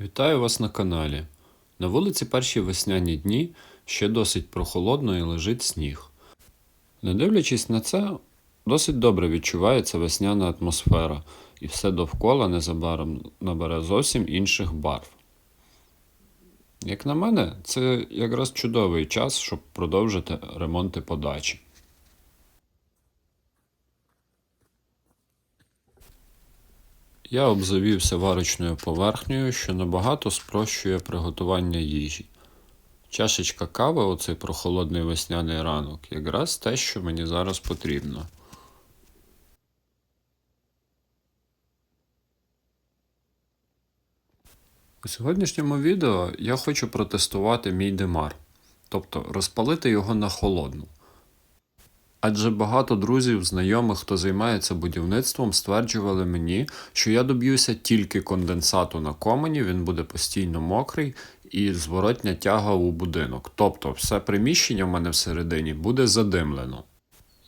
Вітаю вас на каналі. На вулиці перші весняні дні ще досить прохолодно і лежить сніг. Не дивлячись на це, досить добре відчувається весняна атмосфера, і все довкола незабаром набере зовсім інших барв. Як на мене, це якраз чудовий час, щоб продовжити ремонти подачі. Я обзавівся варочною поверхнею, що набагато спрощує приготування їжі. Чашечка кави у цей прохолодний весняний ранок якраз те, що мені зараз потрібно. У сьогоднішньому відео я хочу протестувати мій димар, тобто розпалити його на холодну. Адже багато друзів, знайомих, хто займається будівництвом, стверджували мені, що я доб'юся тільки конденсату на комені, він буде постійно мокрий і зворотня тяга у будинок. Тобто все приміщення в мене всередині буде задимлено.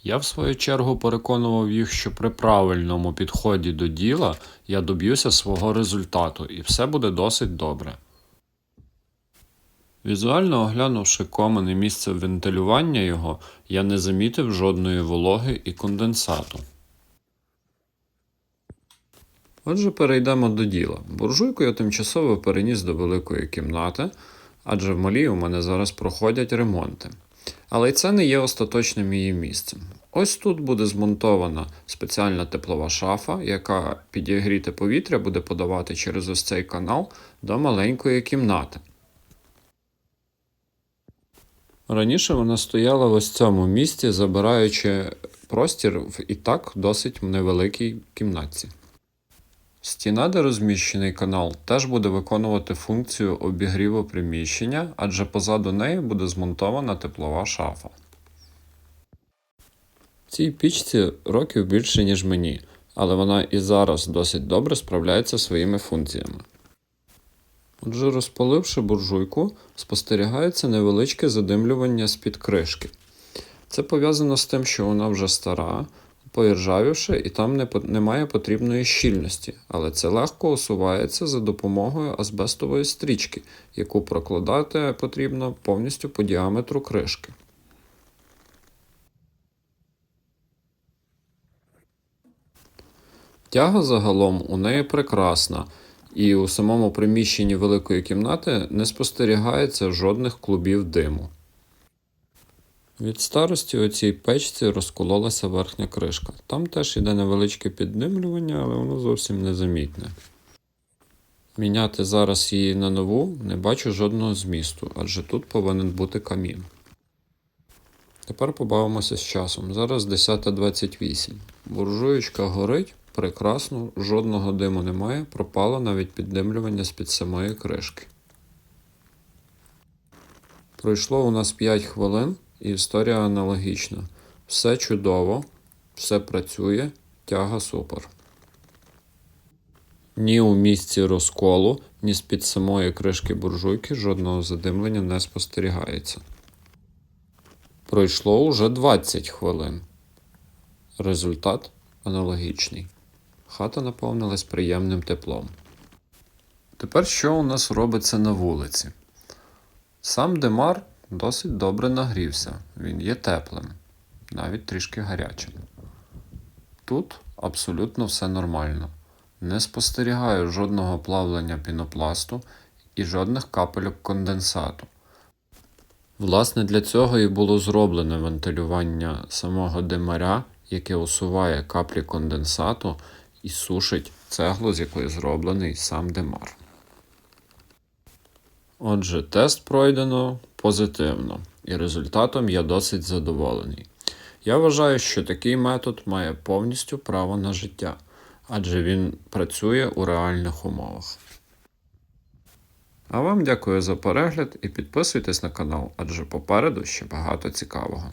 Я в свою чергу переконував їх, що при правильному підході до діла я доб'юся свого результату і все буде досить добре. Візуально оглянувши комен і місце вентилювання його, я не замітив жодної вологи і конденсату. Отже, перейдемо до діла. Буржуйку я тимчасово переніс до великої кімнати, адже в малій у мене зараз проходять ремонти. Але й це не є остаточним її місцем. Ось тут буде змонтована спеціальна теплова шафа, яка підігріте повітря буде подавати через ось цей канал до маленької кімнати. Раніше вона стояла в ось цьому місці, забираючи простір в і так досить невеликій кімнатці. Стіна, де розміщений канал, теж буде виконувати функцію обігріву приміщення, адже позаду неї буде змонтована теплова шафа. Цій пічці років більше, ніж мені, але вона і зараз досить добре справляється своїми функціями. Отже, розпаливши буржуйку, спостерігається невеличке задимлювання з-під кришки. Це пов'язано з тим, що вона вже стара, поіржавівши, і там не, немає потрібної щільності, але це легко усувається за допомогою азбестової стрічки, яку прокладати потрібно повністю по діаметру кришки. Тяга загалом у неї прекрасна, і у самому приміщенні великої кімнати не спостерігається жодних клубів диму. Від старості у цій печці розкололася верхня кришка. Там теж іде невеличке піддимлювання, але воно зовсім незамітне. Міняти зараз її на нову не бачу жодного змісту, адже тут повинен бути камін. Тепер побавимося з часом. Зараз 10.28. Буржуєчка горить, прекрасно, жодного диму немає, пропало навіть піддимлювання з-під самої кришки. Пройшло у нас 5 хвилин і історія аналогічна. Все чудово, все працює, тяга супер. Ні у місці розколу, ні з-під самої кришки буржуйки жодного задимлення не спостерігається. Пройшло уже 20 хвилин. Результат аналогічний. Хата наповнилась приємним теплом. Тепер що у нас робиться на вулиці? Сам Демар досить добре нагрівся, він є теплим, навіть трішки гарячим. Тут абсолютно все нормально. Не спостерігаю жодного плавлення пінопласту і жодних капельок конденсату. Власне, для цього і було зроблене вентилювання самого димаря, яке усуває каплі конденсату і сушить цеглу, з якої зроблений сам димар. Отже, тест пройдено позитивно, і результатом я досить задоволений. Я вважаю, що такий метод має повністю право на життя, адже він працює у реальних умовах. А вам дякую за перегляд і підписуйтесь на канал, адже попереду ще багато цікавого.